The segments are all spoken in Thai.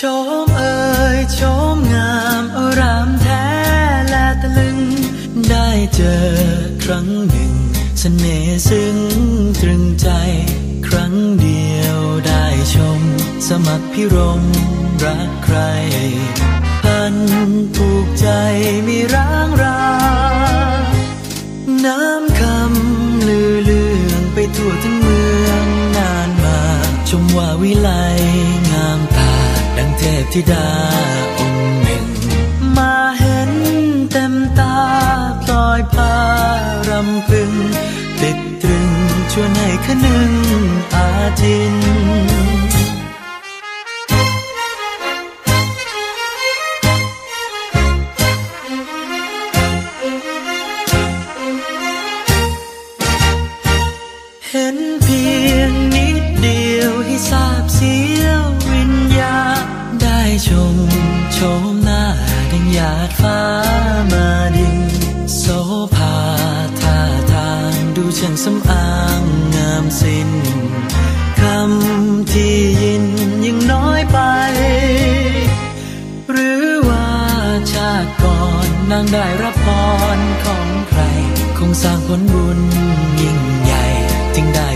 ชมเอ่ยชมงามอารามแท้และตะลึง ได้เจอครั้งหนึ่งสเสน่ห์ซึ้งตรึงใจ ครั้งเดียวได้ชม สมัครพิรมรักใคร พันผูกใจมีร้างรา น้ำคำลือเลืองไปทั่วทั้งเมืองนานมา ชมว่าวิไล ธิดาองค์หนึ่ง มาเห็นเต็มตาพลอยพารำพึง ติดตรึงชวนให้คนึงอาทิน ช่างสำอางงามสิ้นคำที่ยินยังน้อยไป หรือว่าชาติก่อนนางได้รับพรของใคร คงสร้างผลบุญยิ่งใหญ่จึงได้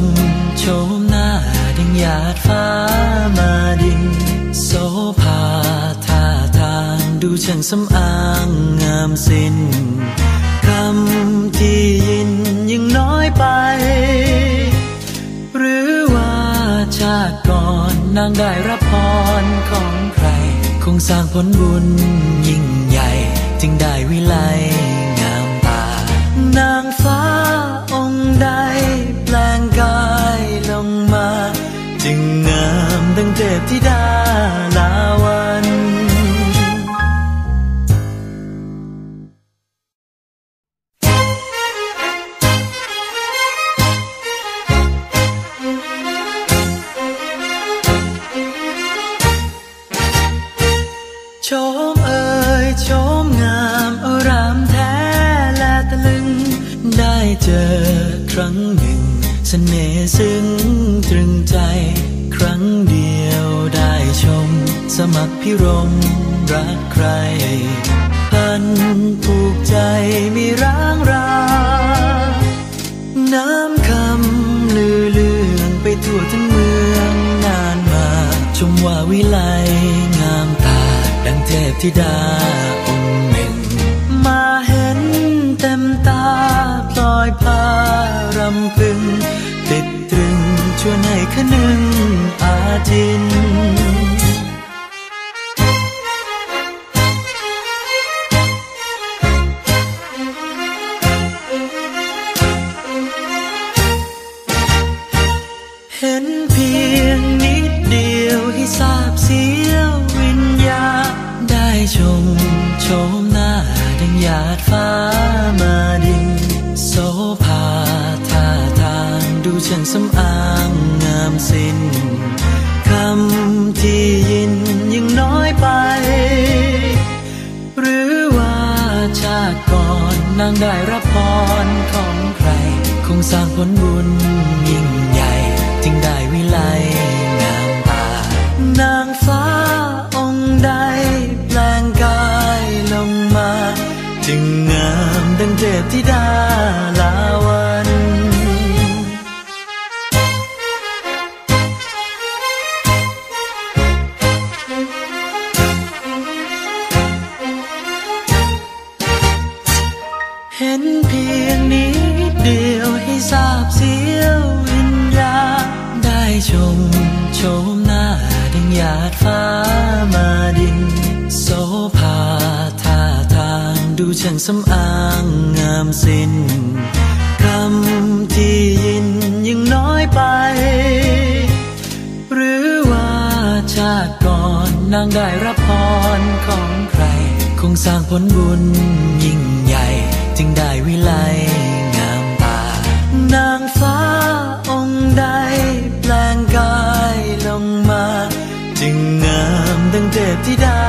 มโฉมหน้าดังหยาดฟ้ามาดิน โสภาท่าทางดูช่างสำอางงามสิ้นคำที่ยินยังน้อยไป หรือว่าชาติก่อนนางได้รับพรของใคร คงสร้างผลบุญยิ่งใหญ่ จึงได้วิไลามดังเทพธิดาลาวันชมเอ่ยชมงามอารามแท้และตะลึง ได้เจอครั้งหนึ่งสเสน่ห์ซึ้งตรึงใจ มัครพิรมรักใคร พันผูกใจมีร้างรา น้ำคำลือเลืองไปทั่วทั้งเมืองนานมา ชมว่าวิไลงามตา ดังเทพธิดาองค์หนึ่ง มาเห็นเต็มตาพลอยพารำพึง ติดตรึงชวนให้คนึงอาทิน มาดินโสภาท่าทางดูช่างสำอางงามสิ้นคำที่ยินยังน้อยไป หรือว่าชาติก่อนนางได้รับพรของใคร คงสร้างผลบุญยิ่งใหญ่าดฟ้ามาดิน โสภาท่าทางดูช่างสำอางงามสิ้นคำที่ยินยังน้อยไป หรือว่าชาติก่อนางได้รับพรของใคร คงสร้างผลบุญยิ่งใหญ่ จึงได้วิไล ธิดา